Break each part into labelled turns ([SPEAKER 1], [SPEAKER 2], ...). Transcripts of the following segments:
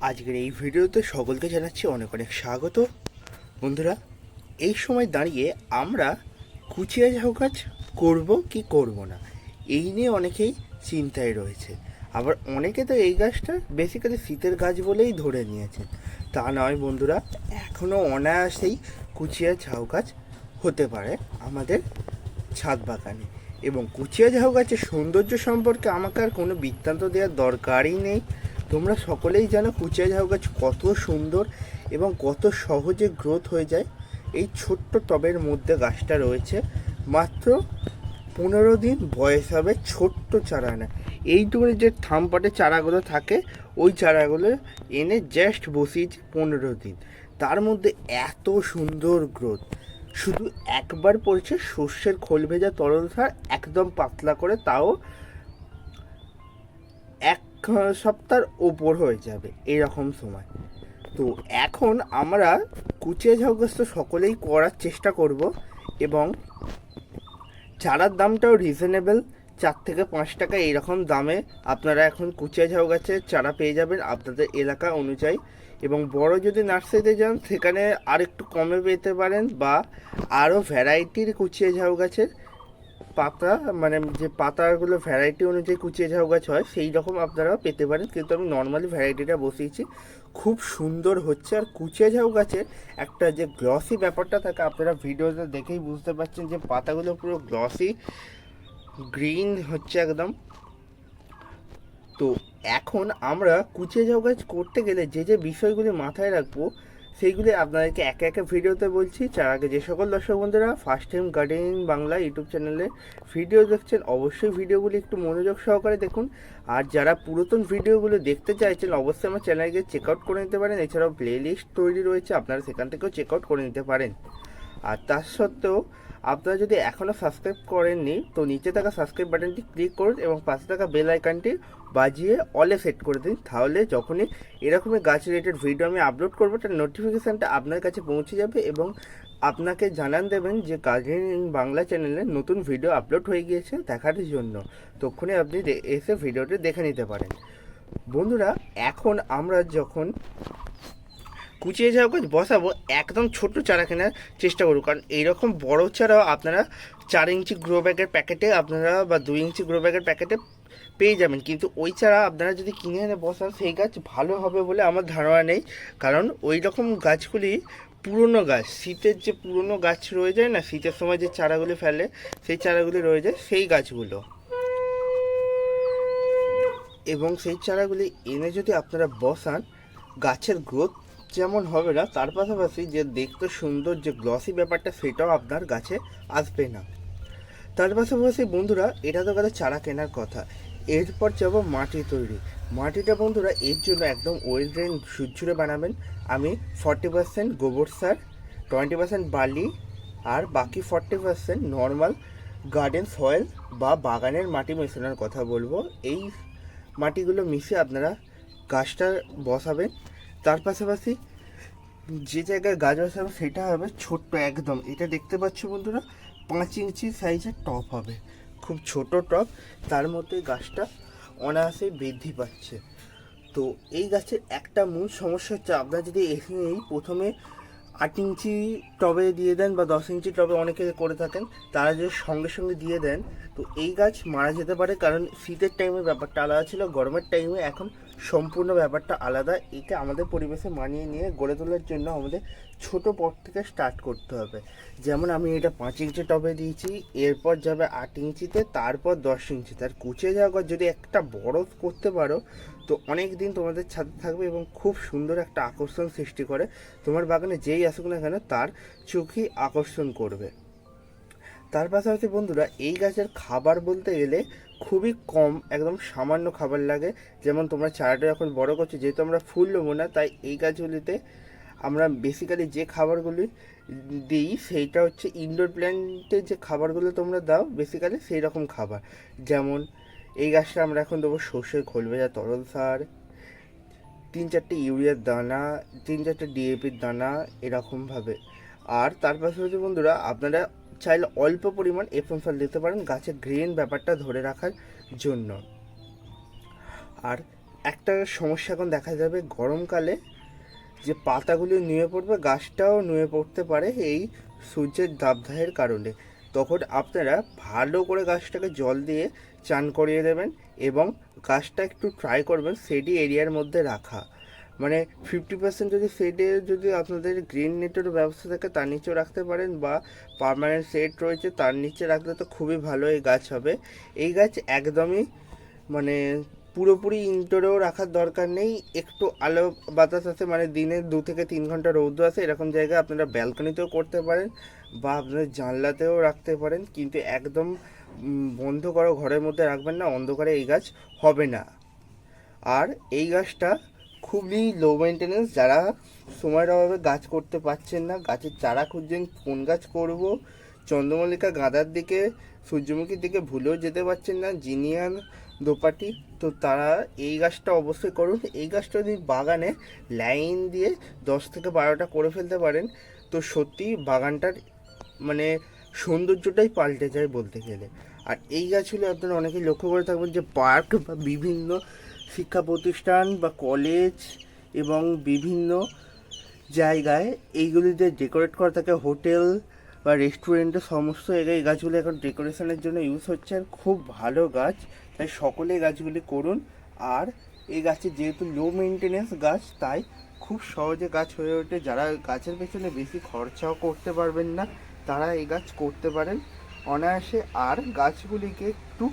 [SPEAKER 1] আজকের এই ভিডিওতে সকলকে জানাচ্ছি অনেক অনেক স্বাগত। বন্ধুরা, এই সময় দাঁড়িয়ে আমরা কুচিয়া ঝাউ গাছ করব কি করব না, এই নিয়ে অনেকেই চিন্তায় রয়েছে। আবার অনেকে তো এই গাছটা বেসিক্যালি শীতের গাছ বলেই ধরে নিয়েছেন তা নয় বন্ধুরা এখনও অনায়াসেই কুচিয়া ঝাউ গাছ হতে পারে আমাদের ছাদ বাগানে। এবং কুচিয়া ঝাউ গাছের সৌন্দর্য সম্পর্কে আমাকে আর কোনো বৃত্তান্ত দেওয়ার দরকারই নেই। তোমরা সকলেই জানো কুচিয়া ঝাউ গাছ কত সুন্দর এবং কত সহজে গ্রোথ হয়ে যায়। এই ছোট্ট টবের মধ্যে গাছটা রয়েছে। মাত্র পনেরো দিন বয়স হবে ছোট্ট চারা না এইটুকুনি যে থামপাটে চারাগুলো থাকে, ওই চারাগুলো এনে জাস্ট বসিয়েছি পনেরো দিন। তার মধ্যে এত সুন্দর গ্রোথ শুধু একবার পড়ছে, সর্ষের খোল ভেজা তরল সার একদম পাতলা করে তাও সপ্তাহের ওপর হয়ে যাবে এরকম সময়। তো এখন আমরা কুচিয়া ঝাউ গাছ তো সকলেই করার চেষ্টা করব এবং চারার দামটাও রিজনেবল চার থেকে পাঁচ টাকা এইরকম দামে আপনারা এখন কুচিয়া ঝাউ গাছের চারা পেয়ে যাবেন আপনাদের এলাকা অনুযায়ী। এবং বড় যদি নার্সারিতে যান, সেখানে আর একটু কমে পেতে পারেন বা আরও ভ্যারাইটির কুচিয়া ঝাউ গাছের পাতা মানে যে পাতাগুলো ভ্যারাইটি অনুযায়ী কুচিয়ে ঝাউ গাছ হয়, সেই রকম আপনারা পেতে পারেন। কিন্তু আমি নর্মালি ভ্যারাইটিটা বসিয়েছি। খুব সুন্দর হচ্ছে। আর কুচিয়ে ঝাউ গাছের একটা যে গ্লসি ব্যাপারটা থাকে, আপনারা ভিডিওতে দেখেই বুঝতে পারছেন যে পাতাগুলো পুরো গ্লসি গ্রিন হচ্ছে একদম। তো এখন আমরা কুচিয়ে ঝাউ গাছ করতে গেলে যে যে বিষয়গুলি মাথায় রাখব সেইগুলি আপনাদেরকে একে একে ভিডিওতে বলছি। তার আগে যে সকল দর্শক বন্ধুরা first time gardening Bangla YouTube চ্যানেলে ভিডিও দেখছেন, অবশ্যই ভিডিওগুলি একটু মনোযোগ সহকারে দেখুন। আর যারা পুরাতন ভিডিওগুলো দেখতে চাইছেন, অবশ্যই আমার চ্যানেলে গিয়ে চেক আউট করে নিতে পারেন। এছাড়াও প্লে লিস্ট তৈরি রয়েছে, আপনারা সেখান থেকেও চেক আউট করে নিতে পারেন। আর তার সত্ত্বেও আপনারা যদি এখনও সাবস্ক্রাইব করেননি, তো নিচে থাকা সাবস্ক্রাইব বাটনটি ক্লিক করুন এবং পাশে থাকা বেল আইকনটি বাজিয়ে অলে সেট করে দিন। তাহলে যখনই এরকমই গাছ রিলেটেড ভিডিও আমি আপলোড করব, তার নোটিফিকেশানটা আপনার কাছে পৌঁছে যাবে এবং আপনাকে জানান দেবেন যে গার্ডেনিং বাংলা চ্যানেলে নতুন ভিডিও আপলোড হয়ে গিয়েছে দেখার জন্য। তখনই আপনি এসে ভিডিওটি দেখে নিতে পারেন। বন্ধুরা, এখন আমরা যখন কুচিয়ে যাওয়া গাছ বসাবো, একদম ছোট চারা কেনার চেষ্টা করুন কারণ এইরকম বড় চারাও আপনারা চার ইঞ্চি গ্রো ব্যাগের প্যাকেটে আপনারা বা দুই ইঞ্চি গ্রো ব্যাগের প্যাকেটে পেয়ে যাবেন। কিন্তু ওই চারা আপনারা যদি কিনে এনে বসান, সেই গাছ ভালো হবে বলে আমার ধারণা নেই। কারণ ওই রকম গাছগুলি পুরনো গাছ, শীতের যে পুরনো গাছ রয়ে যায় না, শীতের সময় যে চারাগুলি ফেলে, সেই চারাগুলি রয়ে যায় সেই গাছগুলো। এবং সেই চারাগুলি এনে যদি আপনারা বসান, গাছের গ্রোথ যেমন হবে না, তার পাশাপাশি যে দেখতে সুন্দর যে গ্লসি ব্যাপারটা, সেটাও আপনার গাছে আসবে না। তার পাশাপাশি বন্ধুরা, এটা তো গেলে চারা কেনার কথা। এরপর যাব মাটি তৈরি। মাটিটা বন্ধুরা, এর জন্য একদম ওয়েল ড্রেন ঝুরঝুরে বানাবেন। আমি ফর্টি পার্সেন্ট গোবর সার টোয়েন্টি পার্সেন্ট বালি, আর বাকি forty percent normal garden soil বা বাগানের মাটি মেশানোর কথা বলব। এই মাটিগুলো মিশিয়ে আপনারা গাছটা বসাবেন। তার পাশাপাশি যে জায়গায় গাছ বসাবে সেটা হবে ছোট্ট একদম। এটা দেখতে পাচ্ছ বন্ধুরা, পাঁচ ইঞ্চি সাইজের টপ হবে। খুব ছোট টপ তার মধ্যে গাছটা অনায়াসেই বৃদ্ধি পাচ্ছে। তো এই গাছের একটা মূল সমস্যা হচ্ছে, আপনারা যদি এখানেই প্রথমে আট ইঞ্চি টবে দিয়ে দেন বা দশ ইঞ্চি টবে অনেকে করে থাকেন, তারা যদি সঙ্গে সঙ্গে দিয়ে দেন, তো এই গাছ মারা যেতে পারে। কারণ শীতের টাইমে ব্যাপারটা আলাদা ছিল, গরমের টাইমে এখন সম্পূর্ণ ব্যাপারটা আলাদা। একে আমাদের পরিবেশে মানিয়ে নিয়ে গড়ে তোলার জন্য আমাদের ছোট পট থেকে স্টার্ট করতে হবে। যেমন আমি এটা পাঁচ ইঞ্চি টবে দিয়েছি, এরপর যাবে আট ইঞ্চিতে, তারপর দশ ইঞ্চিতে। আর কুচে যাওয়া গাছ যদি একটা বড় করতে পারো, তো অনেক দিন তোমাদের ছাদে থাকবে এবং খুব সুন্দর একটা আকর্ষণ সৃষ্টি করে। তোমার বাগানে যেই আসুক না কেন, তার চোখই আকর্ষণ করবে। তার পাশাপাশি বন্ধুরা, এই গাছের খাবার বলতে গেলে খুবই কম, একদম সামান্য খাবার লাগে। যেমন তোমরা চারাটা যখন বড় করছ, যেহেতু আমরা ফুল নেব না, তাই এই গাছগুলিতে আমরা বেসিক্যালি যে খাবারগুলি দিই, সেইটা হচ্ছে ইনডোর প্ল্যান্টের যে খাবারগুলো তোমরা দাও বেসিক্যালি সেই রকম খাবার। যেমন এই গাছটা আমরা এখন দেবো সর্ষের খোল ভেজা, তরল সার, তিন চারটে ইউরিয়ার দানা, তিন চারটে ডিএপির দানা, এরকমভাবে। আর তার পাশাপাশি বন্ধুরা, আপনারা চাইলে অল্প পরিমাণ এফএম সার দিতে পারেন। গাছের গ্রেন ব্যাপারটা ধরে রাখার জন্য। আর একটা সমস্যা এখন দেখা যাবে, গরমকালে যে পাতাগুলি নুয়ে পড়বে, গাছটাও নুয়ে পড়তে পারে এই সূর্যের দাবদাহের কারণে। তখন আপনারা ভালো করে গাছটাকে জল দিয়ে চান করিয়ে দেবেন এবং গাছটা একটু ট্রাই করবেন, সেডি এরিয়ার মধ্যে রাখা। মানে ফিফটি পার্সেন্ট যদি শেডে যদি আপনাদের গ্রিন নেটেরও ব্যবস্থা থাকে, তার নিচেও রাখতে পারেন বা পারমানেন্ট শেড রয়েছে, তার নিচে রাখলে তো খুবই ভালো এই গাছ হবে। এই গাছ একদমই মানে পুরোপুরি ইনডোরেও রাখার দরকার নেই, একটু আলো বাতাস আছে মানে দিনে দু থেকে তিন ঘণ্টা রৌদ্র আছে, এরকম জায়গায় আপনারা ব্যালকনিতেও করতে পারেন বা আপনাদের জানলাতেও রাখতে পারেন, কিন্তু একদম বন্ধ করো ঘরের মধ্যে রাখবেন না, অন্ধকারে এই গাছ হবে না। আর এই গাছটা খুবই লো মেনটেনেন্স যারা সময়ের অভাবে গাছ করতে পারছেন না, গাছের চারা খুঁজছেন, কোন গাছ করব? চন্দ্রমল্লিকা গাঁদার দিকে, সূর্যমুখীর দিকে ভুলেও যেতে পারছেন না জিনিয়ান দোপাটি। তো তারা এই গাছটা অবশ্যই করুন। এই গাছটা যদি বাগানে লাইন দিয়ে দশ থেকে বারোটা করে ফেলতে পারেন, তো সত্যি বাগানটার মানে সৌন্দর্যটাই পাল্টে যায় বলতে গেলে। আর এই গাছগুলো আপনারা অনেকেই লক্ষ্য করে থাকবেন যে পার্ক বা বিভিন্ন শিক্ষা প্রতিষ্ঠান বা কলেজ এবং বিভিন্ন জায়গায় এইগুলি এইগুলিতে ডেকোরেট করা থাকে হোটেল বা রেস্টুরেন্টে সমস্ত জায়গায় এই গাছগুলো এখন ডেকোরেশনের জন্য ইউজ হচ্ছে আর খুব ভালো গাছ। তাই সকলে গাছগুলি করুন। আর এই গাছের যেহেতু লো মেনটেনেন্স গাছ, তাই খুব সহজে গাছ হয়ে ওঠে। যারা গাছের পেছনে বেশি খরচাও করতে পারবেন না, তারা এই গাছ করতে পারেন অনায়াসে। আর গাছগুলিকে একটু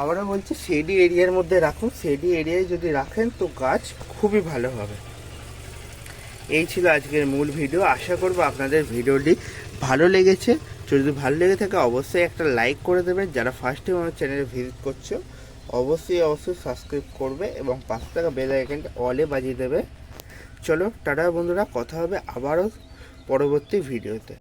[SPEAKER 1] আবারও বলছি শেডি এরিয়ার মধ্যে রাখুন। শেডি এরিয়ায় যদি রাখেন, তো গাছ খুবই ভালো হবে। এই ছিল আজকের মূল ভিডিও আশা করব আপনাদের ভিডিওটি ভালো লেগেছে। যদি ভালো লেগে থাকে, অবশ্যই একটা লাইক করে দেবেন। যারা ফার্স্ট টাইম আমার চ্যানেলে ভিজিট করছ, অবশ্যই অবশ্যই সাবস্ক্রাইব করবে এবং পাঁচ টাকা বেল আইকনটা অলে বাজিয়ে দেবে। চলো, টাটা বন্ধুরা, কথা হবে আবারও পরবর্তী ভিডিওতে